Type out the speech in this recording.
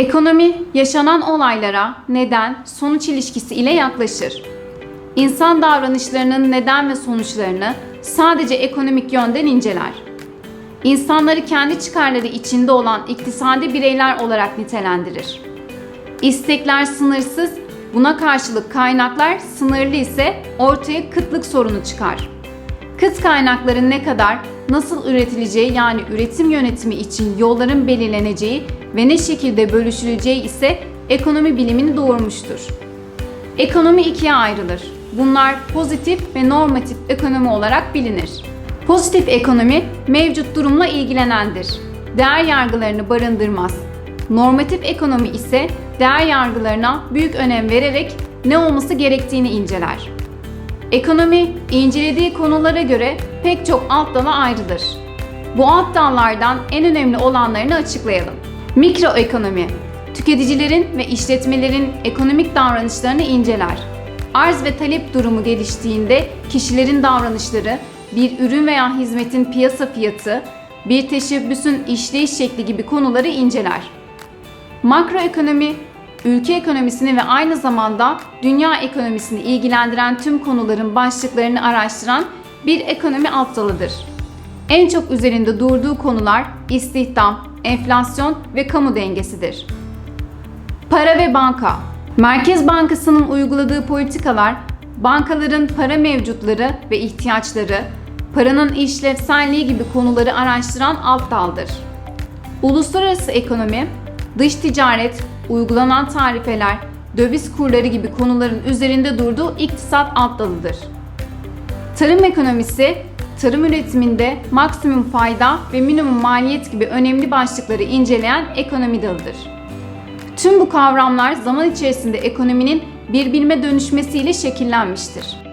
Ekonomi, yaşanan olaylara neden, sonuç ilişkisi ile yaklaşır. İnsan davranışlarının neden ve sonuçlarını sadece ekonomik yönden inceler. İnsanları kendi çıkarları içinde olan iktisadi bireyler olarak nitelendirir. İstekler sınırsız, buna karşılık kaynaklar sınırlı ise ortaya kıtlık sorunu çıkar. Kıt kaynakların ne kadar, nasıl üretileceği yani üretim yönetimi için yolların belirleneceği ve ne şekilde bölüşüleceği ise ekonomi bilimini doğurmuştur. Ekonomi ikiye ayrılır. Bunlar pozitif ve normatif ekonomi olarak bilinir. Pozitif ekonomi mevcut durumla ilgilenendir. Değer yargılarını barındırmaz. Normatif ekonomi ise değer yargılarına büyük önem vererek ne olması gerektiğini inceler. Ekonomi incelediği konulara göre pek çok alt dala ayrılır. Bu alt dallardan en önemli olanlarını açıklayalım. Mikroekonomi, tüketicilerin ve işletmelerin ekonomik davranışlarını inceler. Arz ve talep durumu geliştiğinde kişilerin davranışları, bir ürün veya hizmetin piyasa fiyatı, bir teşebbüsün işleyiş şekli gibi konuları inceler. Makroekonomi, ülke ekonomisini ve aynı zamanda dünya ekonomisini ilgilendiren tüm konuların başlıklarını araştıran bir ekonomi alt dalıdır. En çok üzerinde durduğu konular istihdam, enflasyon ve kamu dengesidir. Para ve banka. Merkez Bankası'nın uyguladığı politikalar, bankaların para mevcutları ve ihtiyaçları, paranın işlevselliği gibi konuları araştıran alt daldır. Uluslararası ekonomi, dış ticaret, uygulanan tarifeler, döviz kurları gibi konuların üzerinde durduğu iktisat alt dalıdır. Tarım ekonomisi, tarım üretiminde maksimum fayda ve minimum maliyet gibi önemli başlıkları inceleyen ekonomi dalıdır. Tüm bu kavramlar zaman içerisinde ekonominin bir bilime dönüşmesiyle şekillenmiştir.